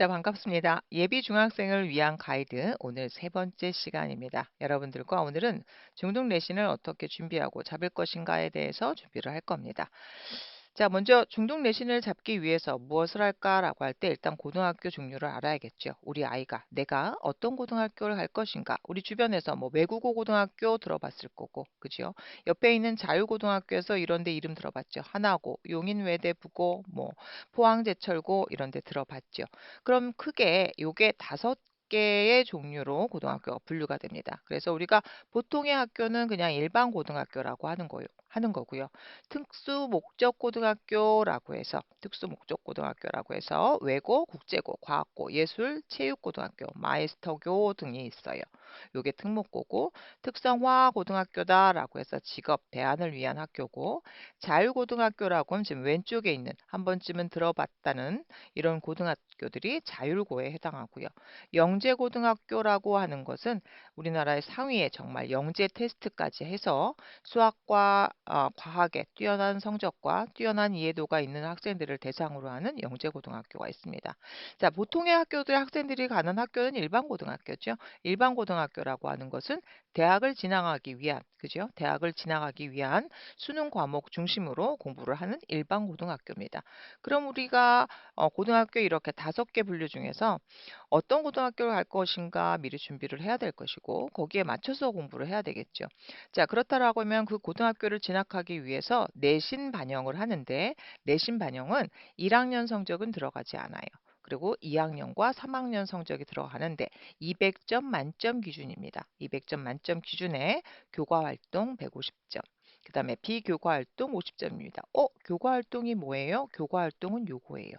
자, 반갑습니다. 예비 중학생을 위한 가이드 오늘 세 번째 시간입니다. 여러분들과 오늘은 중등 내신을 어떻게 준비하고 잡을 것인가에 대해서 준비를 할 겁니다. 자, 먼저 중등 내신을 잡기 위해서 무엇을 할까라고 할 때 일단 고등학교 종류를 알아야겠죠. 우리 아이가 내가 어떤 고등학교를 갈 것인가. 우리 주변에서 뭐 외국어 고등학교 들어봤을 거고, 그죠? 옆에 있는 자유고등학교에서 이런 데 이름 들어봤죠. 하나고, 용인외대 부고, 뭐 포항제철고 이런 데 들어봤죠. 그럼 크게 요게 다섯 개의 종류로 고등학교가 분류가 됩니다. 그래서 우리가 보통의 학교는 그냥 일반 고등학교라고 하는 거요. 하는 거고요. 특수 목적 고등학교라고 해서 특수 목적 고등학교라고 해서 외고, 국제고, 과학고, 예술, 체육 고등학교, 마이스터교 등이 있어요. 요게 특목고고 특성화 고등학교다라고 해서 직업 대안을 위한 학교고 자율고등학교라고는 지금 왼쪽에 있는 한 번쯤은 들어봤다는 이런 고등학교들이 자율고에 해당하고요. 영재고등학교라고 하는 것은 우리나라의 상위에 정말 영재 테스트까지 해서 수학과 어, 과학에 뛰어난 성적과 뛰어난 이해도가 있는 학생들을 대상으로 하는 영재고등학교가 있습니다. 자, 보통의 학교들 학생들이 가는 학교는 일반 고등학교죠. 일반 고등학교라고 하는 것은 대학을 진학하기 위한 그죠? 대학을 진학하기 위한 수능 과목 중심으로 공부를 하는 일반 고등학교입니다. 그럼 우리가 어, 고등학교 이렇게 다섯 개 분류 중에서 어떤 고등학교를 갈 것인가 미리 준비를 해야 될 것이고 거기에 맞춰서 공부를 해야 되겠죠. 자 그렇다라고 하면 그 고등학교를 진학하기 위해서 내신 반영을 하는데 내신 반영은 1학년 성적은 들어가지 않아요. 그리고 2학년과 3학년 성적이 들어가는데 200점 만점 기준입니다. 200점 만점 기준에 교과 활동 150점. 그 다음에 비교과 활동 50점입니다. 어? 교과 활동이 뭐예요? 교과 활동은 요거예요.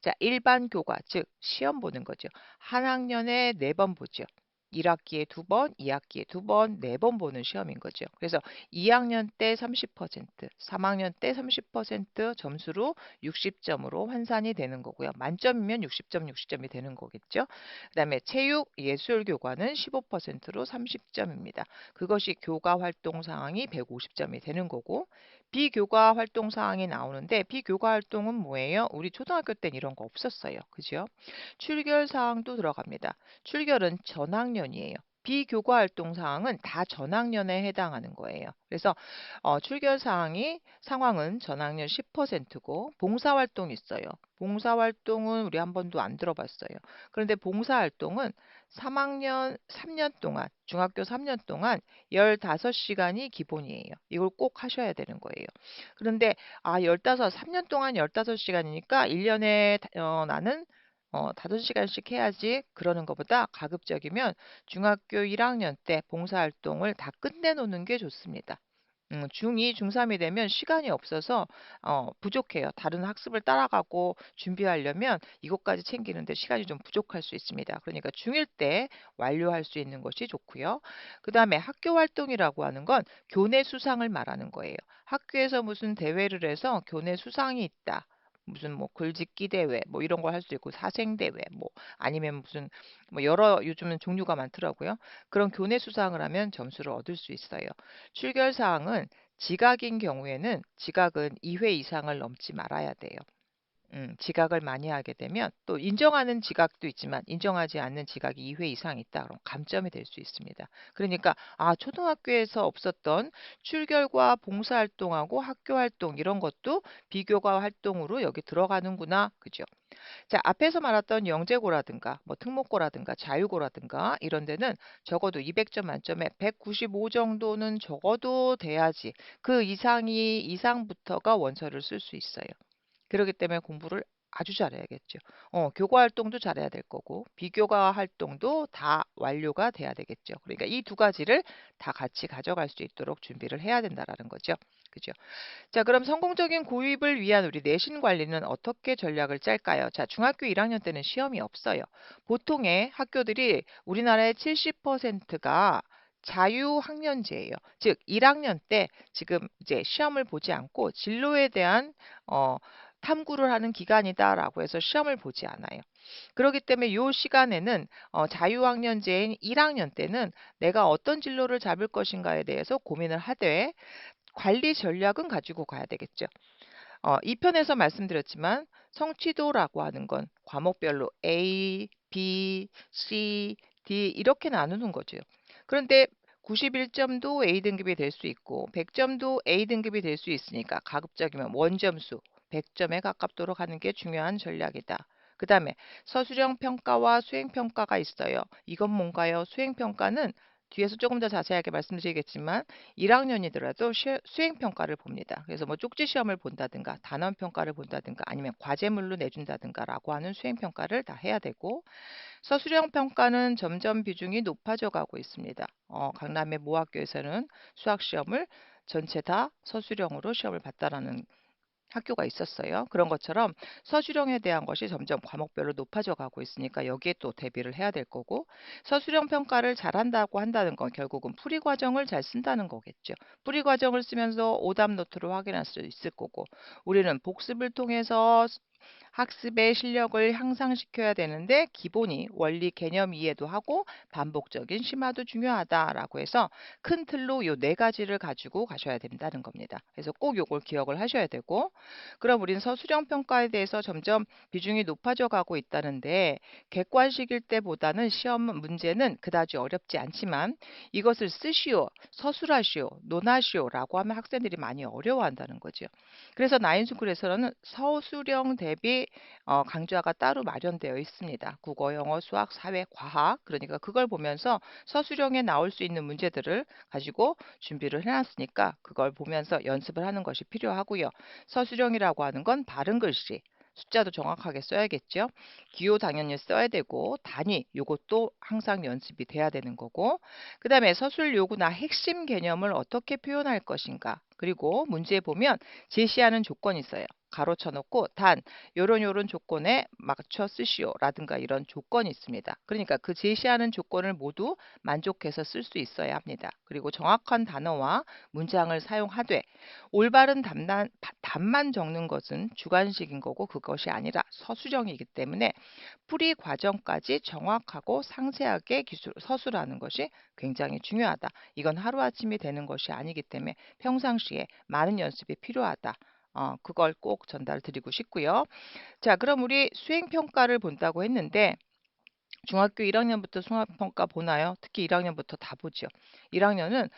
자, 일반 교과, 즉 시험 보는 거죠. 한 학년에 네 번 보죠. 1학기에 두 번, 2학기에 두 번, 네 번 보는 시험인 거죠. 그래서 2학년 때 30%, 3학년 때 30% 점수로 60점으로 환산이 되는 거고요. 만점이면 60점, 60점이 되는 거겠죠. 그 다음에 체육, 예술 교과는 15%로 30점입니다. 그것이 교과 활동 상황이 150점이 되는 거고 비교과 활동 사항이 나오는데 비교과 활동은 뭐예요? 우리 초등학교 땐 이런 거 없었어요. 그죠? 출결 사항도 들어갑니다. 출결은 전학년이에요. 비교과 활동 사항은 다 전학년에 해당하는 거예요. 그래서 어, 출결 사항이 상황은 전학년 10%고 봉사 활동이 있어요. 봉사 활동은 우리 한 번도 안 들어봤어요. 그런데 봉사 활동은 3학년 3년 동안 중학교 3년 동안 15시간이 기본이에요. 이걸 꼭 하셔야 되는 거예요. 그런데 아 15, 3년 동안 15시간이니까 1년에 어, 나는 어, 5시간씩 해야지 그러는 것보다 가급적이면 중학교 1학년 때 봉사활동을 다 끝내놓는 게 좋습니다. 음, 중2, 중3이 되면 시간이 없어서 어, 부족해요. 다른 학습을 따라가고 준비하려면 이것까지 챙기는데 시간이 좀 부족할 수 있습니다. 그러니까 중1 때 완료할 수 있는 것이 좋고요. 그 다음에 학교 활동이라고 하는 건 교내 수상을 말하는 거예요. 학교에서 무슨 대회를 해서 교내 수상이 있다. 무슨 뭐 글짓기 대회 뭐 이런 걸 할 수 있고 사생 대회 뭐 아니면 무슨 뭐 여러 요즘은 종류가 많더라고요. 그런 교내 수상을 하면 점수를 얻을 수 있어요. 출결 사항은 지각인 경우에는 지각은 2회 이상을 넘지 말아야 돼요. 음, 지각을 많이 하게 되면 또 인정하는 지각도 있지만 인정하지 않는 지각이 2회 이상 있다 그럼 감점이 될 수 있습니다. 그러니까 아 초등학교에서 없었던 출결과 봉사활동하고 학교활동 이런 것도 비교과 활동으로 여기 들어가는구나 그죠? 자 앞에서 말했던 영재고라든가 뭐 특목고라든가 자유고라든가 이런 데는 적어도 200점 만점에 195 정도는 적어도 돼야지 그 이상이 이상부터가 원서를 쓸 수 있어요. 그렇기 때문에 공부를 아주 잘해야겠죠. 어, 교과 활동도 잘해야 될 거고 비교과 활동도 다 완료가 돼야 되겠죠. 그러니까 이 두 가지를 다 같이 가져갈 수 있도록 준비를 해야 된다라는 거죠. 그죠? 자, 그럼 성공적인 고입을 위한 우리 내신 관리는 어떻게 전략을 짤까요? 자, 중학교 1학년 때는 시험이 없어요. 보통의 학교들이 우리나라의 70%가 자유학년제예요. 즉 1학년 때 지금 이제 시험을 보지 않고 진로에 대한 어 탐구를 하는 기간이다라고 해서 시험을 보지 않아요. 그렇기 때문에 이 시간에는 어, 자유학년제인 1학년 때는 내가 어떤 진로를 잡을 것인가에 대해서 고민을 하되 관리 전략은 가지고 가야 되겠죠. 어, 2편에서 말씀드렸지만 성취도라고 하는 건 과목별로 A, B, C, D 이렇게 나누는 거죠. 그런데 91점도 A등급이 될 수 있고 100점도 A등급이 될 수 있으니까 가급적이면 원점수 100점에 가깝도록 하는 게 중요한 전략이다. 그 다음에 서술형 평가와 수행 평가가 있어요. 이건 뭔가요? 수행 평가는 뒤에서 조금 더 자세하게 말씀드리겠지만 1학년이더라도 수행 평가를 봅니다. 그래서 뭐 쪽지 시험을 본다든가 단원 평가를 본다든가 아니면 과제물로 내준다든가라고 하는 수행 평가를 다 해야 되고 서술형 평가는 점점 비중이 높아져 가고 있습니다. 어, 강남의 모 학교에서는 수학 시험을 전체 다 서술형으로 시험을 봤다라는 학교가 있었어요. 그런 것처럼 서술형에 대한 것이 점점 과목별로 높아져 가고 있으니까 여기에 또 대비를 해야 될 거고 서술형 평가를 잘한다고 한다는 건 결국은 풀이 과정을 잘 쓴다는 거겠죠. 풀이 과정을 쓰면서 오답 노트를 확인할 수 있을 거고 우리는 복습을 통해서 학습의 실력을 향상시켜야 되는데 기본이 원리 개념 이해도 하고 반복적인 심화도 중요하다라고 해서 큰 틀로 요 네 가지를 가지고 가셔야 된다는 겁니다. 그래서 꼭 요걸 기억을 하셔야 되고 그럼 우린 서술형 평가에 대해서 점점 비중이 높아져 가고 있다는데 객관식일 때보다는 시험 문제는 그다지 어렵지 않지만 이것을 쓰시오, 서술하시오, 논하시오라고 하면 학생들이 많이 어려워한다는 거죠. 그래서 나인스쿨에서는 서술형 대비 어, 강좌가 따로 마련되어 있습니다. 국어, 영어, 수학, 사회, 과학 그러니까 그걸 보면서 서술형에 나올 수 있는 문제들을 가지고 준비를 해놨으니까 그걸 보면서 연습을 하는 것이 필요하고요. 서술형이라고 하는 건 바른 글씨, 숫자도 정확하게 써야겠죠. 기호 당연히 써야 되고 단위 요것도 항상 연습이 돼야 되는 거고 그 다음에 서술 요구나 핵심 개념을 어떻게 표현할 것인가 그리고 문제에 보면 제시하는 조건이 있어요. 가로쳐 놓고 단 요런 요런 조건에 맞춰 쓰시오라든가 이런 조건이 있습니다. 그러니까 그 제시하는 조건을 모두 만족해서 쓸 수 있어야 합니다. 그리고 정확한 단어와 문장을 사용하되 올바른 답만, 답만 적는 것은 주관식인 거고 그것이 아니라 서술형이기 때문에 풀이 과정까지 정확하고 상세하게 기술, 서술하는 것이 굉장히 중요하다. 이건 하루아침이 되는 것이 아니기 때문에 평상시에 많은 연습이 필요하다. 어, 그걸 꼭 전달 드리고 싶고요. 자, 그럼 우리 수행평가를 본다고 했는데 중학교 1학년부터 수학평가 보나요? 특히 1학년부터 다 보죠. 1학년은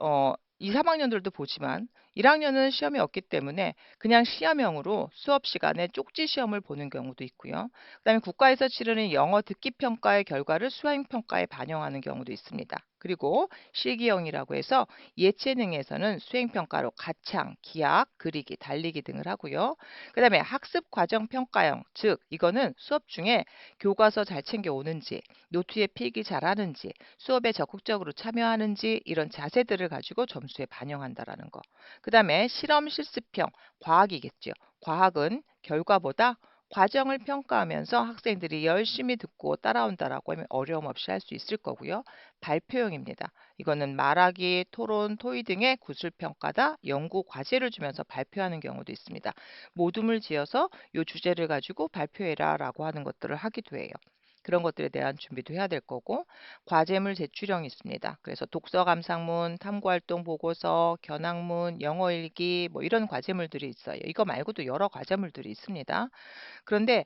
어, 2, 3학년들도 보지만 1학년은 시험이 없기 때문에 그냥 시험형으로 수업 시간에 쪽지 시험을 보는 경우도 있고요. 그다음에 국가에서 치르는 영어 듣기 평가의 결과를 수행 평가에 반영하는 경우도 있습니다. 그리고 실기형이라고 해서 예체능에서는 수행평가로 가창, 기악, 그리기, 달리기 등을 하고요. 그 다음에 학습과정평가형, 즉 이거는 수업 중에 교과서 잘 챙겨오는지, 노트에 필기 잘하는지, 수업에 적극적으로 참여하는지 이런 자세들을 가지고 점수에 반영한다라는 거. 그 다음에 실험 실습형, 과학이겠죠. 과학은 결과보다 과정을 평가하면서 학생들이 열심히 듣고 따라온다라고 하면 어려움 없이 할 수 있을 거고요. 발표형입니다. 이거는 말하기, 토론, 토의 등의 구술 평가다 연구 과제를 주면서 발표하는 경우도 있습니다. 모둠을 지어서 이 주제를 가지고 발표해라라고 하는 것들을 하기도 해요. 그런 것들에 대한 준비도 해야 될 거고 과제물 제출형이 있습니다. 그래서 독서 감상문, 탐구활동 보고서, 견학문, 영어 일기 뭐 이런 과제물들이 있어요. 이거 말고도 여러 과제물들이 있습니다. 그런데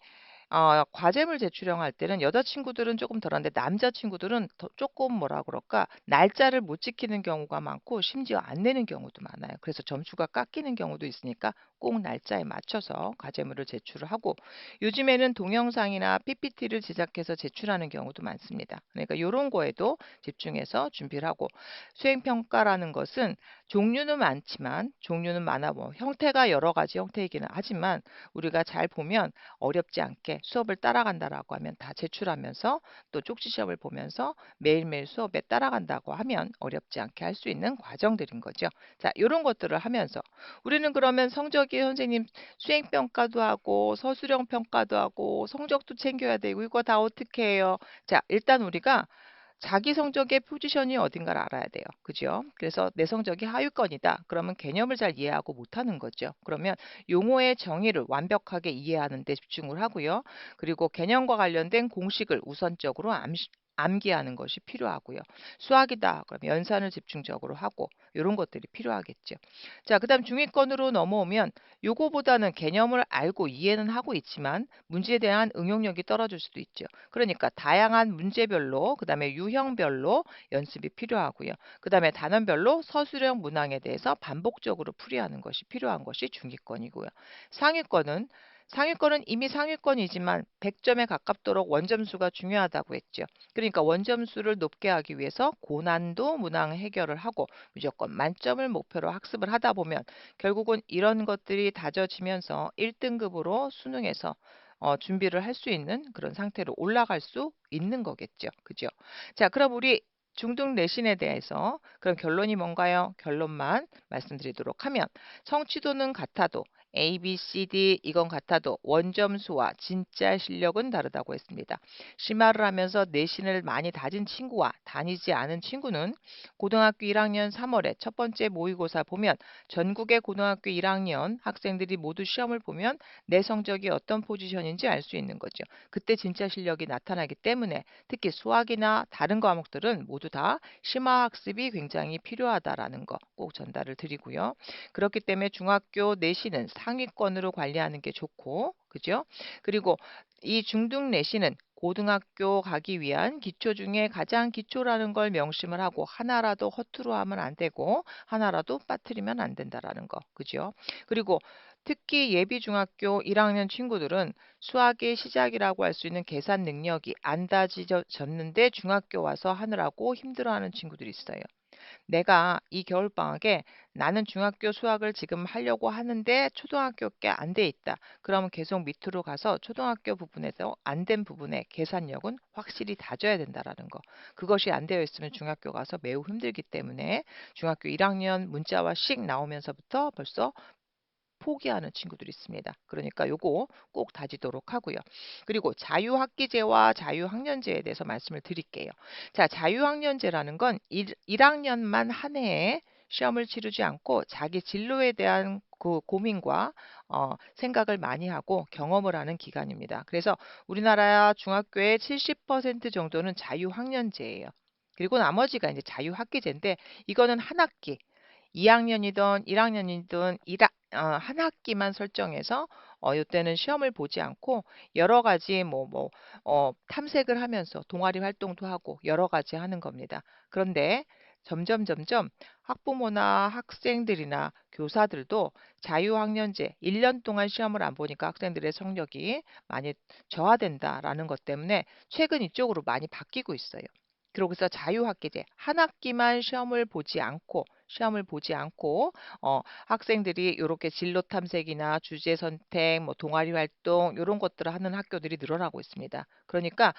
어, 과제물 제출형 할 때는 여자친구들은 조금 덜한데 남자친구들은 더 조금 뭐라 그럴까 날짜를 못 지키는 경우가 많고 심지어 안 내는 경우도 많아요. 그래서 점수가 깎이는 경우도 있으니까 꼭 날짜에 맞춰서 과제물을 제출을 하고 요즘에는 동영상이나 PPT를 제작해서 제출하는 경우도 많습니다. 그러니까 이런 거에도 집중해서 준비를 하고 수행평가라는 것은 종류는 많지만 종류는 많아 뭐 형태가 여러 가지 형태이기는 하지만 우리가 잘 보면 어렵지 않게 수업을 따라간다라고 하면 다 제출하면서 또 쪽지 시험을 보면서 매일매일 수업에 따라간다고 하면 어렵지 않게 할 수 있는 과정들인 거죠. 자, 이런 것들을 하면서 우리는 그러면 성적 이 선생님 수행 평가도 하고 서술형 평가도 하고 성적도 챙겨야 되고 이거 다 어떻게 해요? 자, 일단 우리가 자기 성적의 포지션이 어딘가를 알아야 돼요. 그죠? 그래서 내 성적이 하위권이다. 그러면 개념을 잘 이해하고 못하는 거죠. 그러면 용어의 정의를 완벽하게 이해하는 데 집중을 하고요. 그리고 개념과 관련된 공식을 우선적으로 암시, 암기하는 것이 필요하고요. 수학이다. 그럼 연산을 집중적으로 하고 이런 것들이 필요하겠죠. 자, 그다음 중위권으로 넘어오면 요거보다는 개념을 알고 이해는 하고 있지만 문제에 대한 응용력이 떨어질 수도 있죠. 그러니까 다양한 문제별로 그다음에 유형별로 연습이 필요하고요. 그다음에 단원별로 서술형 문항에 대해서 반복적으로 풀이하는 것이 필요한 것이 중위권이고요. 상위권은 상위권은 이미 상위권이지만 100점에 가깝도록 원점수가 중요하다고 했죠. 그러니까 원점수를 높게 하기 위해서 고난도 문항 해결을 하고 무조건 만점을 목표로 학습을 하다 보면 결국은 이런 것들이 다져지면서 1등급으로 수능에서 어, 준비를 할 수 있는 그런 상태로 올라갈 수 있는 거겠죠. 그죠? 자, 그럼 우리 중등 내신에 대해서 그런 결론이 뭔가요? 결론만 말씀드리도록 하면 성취도는 같아도 A, B, C, D 이건 같아도 원점수와 진짜 실력은 다르다고 했습니다. 심화를 하면서 내신을 많이 다진 친구와 다니지 않은 친구는 고등학교 1학년 3월에 첫 번째 모의고사 보면 전국의 고등학교 1학년 학생들이 모두 시험을 보면 내 성적이 어떤 포지션인지 알 수 있는 거죠. 그때 진짜 실력이 나타나기 때문에 특히 수학이나 다른 과목들은 모두 다 심화 학습이 굉장히 필요하다라는 거 꼭 전달을 드리고요. 그렇기 때문에 중학교 내신은 상위권으로 관리하는 게 좋고, 그죠? 그리고 이 중등 내신은 고등학교 가기 위한 기초 중에 가장 기초라는 걸 명심을 하고 하나라도 허투루 하면 안 되고 하나라도 빠뜨리면 안 된다라는 거. 그죠? 그리고 특히 예비 중학교 1학년 친구들은 수학의 시작이라고 할 수 있는 계산 능력이 안 다져졌는데 중학교 와서 하느라고 힘들어하는 친구들이 있어요. 내가 이 겨울방학에 나는 중학교 수학을 지금 하려고 하는데 초등학교 게안돼 있다. 그러면 계속 밑으로 가서 초등학교 부분에서 안 된 부분의 계산력은 확실히 다져야 된다라는 거. 그것이 안 되어 있으면 중학교 가서 매우 힘들기 때문에 중학교 1학년 문자와 씩 나오면서부터 벌써 포기하는 친구들이 있습니다. 그러니까 요거 꼭 다지도록 하고요. 그리고 자유학기제와 자유학년제에 대해서 말씀을 드릴게요. 자, 자유학년제라는 건 1, 1학년만 한 해에 시험을 치르지 않고 자기 진로에 대한 그 고민과 어, 생각을 많이 하고 경험을 하는 기간입니다. 그래서 우리나라 중학교의 70% 정도는 자유학년제예요. 그리고 나머지가 이제 자유학기제인데 이거는 한 학기 2학년이든 1학년이든 1학, 어, 한 학기만 설정해서 어, 이때는 시험을 보지 않고 여러 가지 뭐, 뭐, 어, 탐색을 하면서 동아리 활동도 하고 여러 가지 하는 겁니다. 그런데 점점 점점 학부모나 학생들이나 교사들도 자유학년제 1년 동안 시험을 안 보니까 학생들의 성적이 많이 저하된다라는 것 때문에 최근 이쪽으로 많이 바뀌고 있어요. 그러고서 자유학기제 한 학기만 시험을 보지 않고 시험을 보지 않고 어, 학생들이 이렇게 진로 탐색이나 주제 선택, 뭐 동아리 활동 이런 것들을 하는 학교들이 늘어나고 있습니다. 그러니까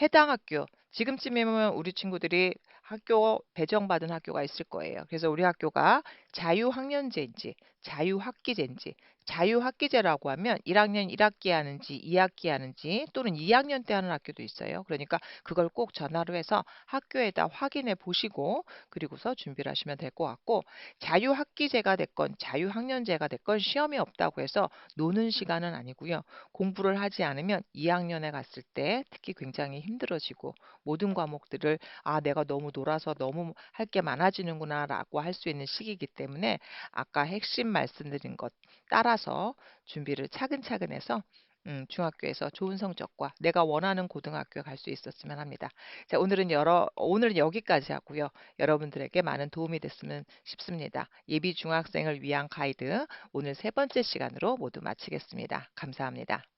해당 학교 지금쯤이면 우리 친구들이 학교 배정받은 학교가 있을 거예요. 그래서 우리 학교가 자유학년제인지 자유학기제인지 자유학기제라고 하면 1학년 1학기 하는지 2학기 하는지 또는 2학년 때 하는 학교도 있어요. 그러니까 그걸 꼭 전화로 해서 학교에다 확인해 보시고 그리고서 준비를 하시면 될 것 같고 자유학기제가 됐건 자유학년제가 됐건 시험이 없다고 해서 노는 시간은 아니고요. 공부를 하지 않으면 2학년에 갔을 때 특히 굉장히 힘들어지고 모든 과목들을 아 내가 너무 놀아서 너무 할 게 많아지는구나 라고 할 수 있는 시기이기 때문에 아까 핵심 말씀드린 것 따라서 준비를 차근차근 해서 음, 중학교에서 좋은 성적과 내가 원하는 고등학교에 갈 수 있었으면 합니다. 자, 오늘은 여러 오늘은 여기까지 하고요. 여러분들에게 많은 도움이 됐으면 싶습니다. 예비 중학생을 위한 가이드 오늘 세 번째 시간으로 모두 마치겠습니다. 감사합니다.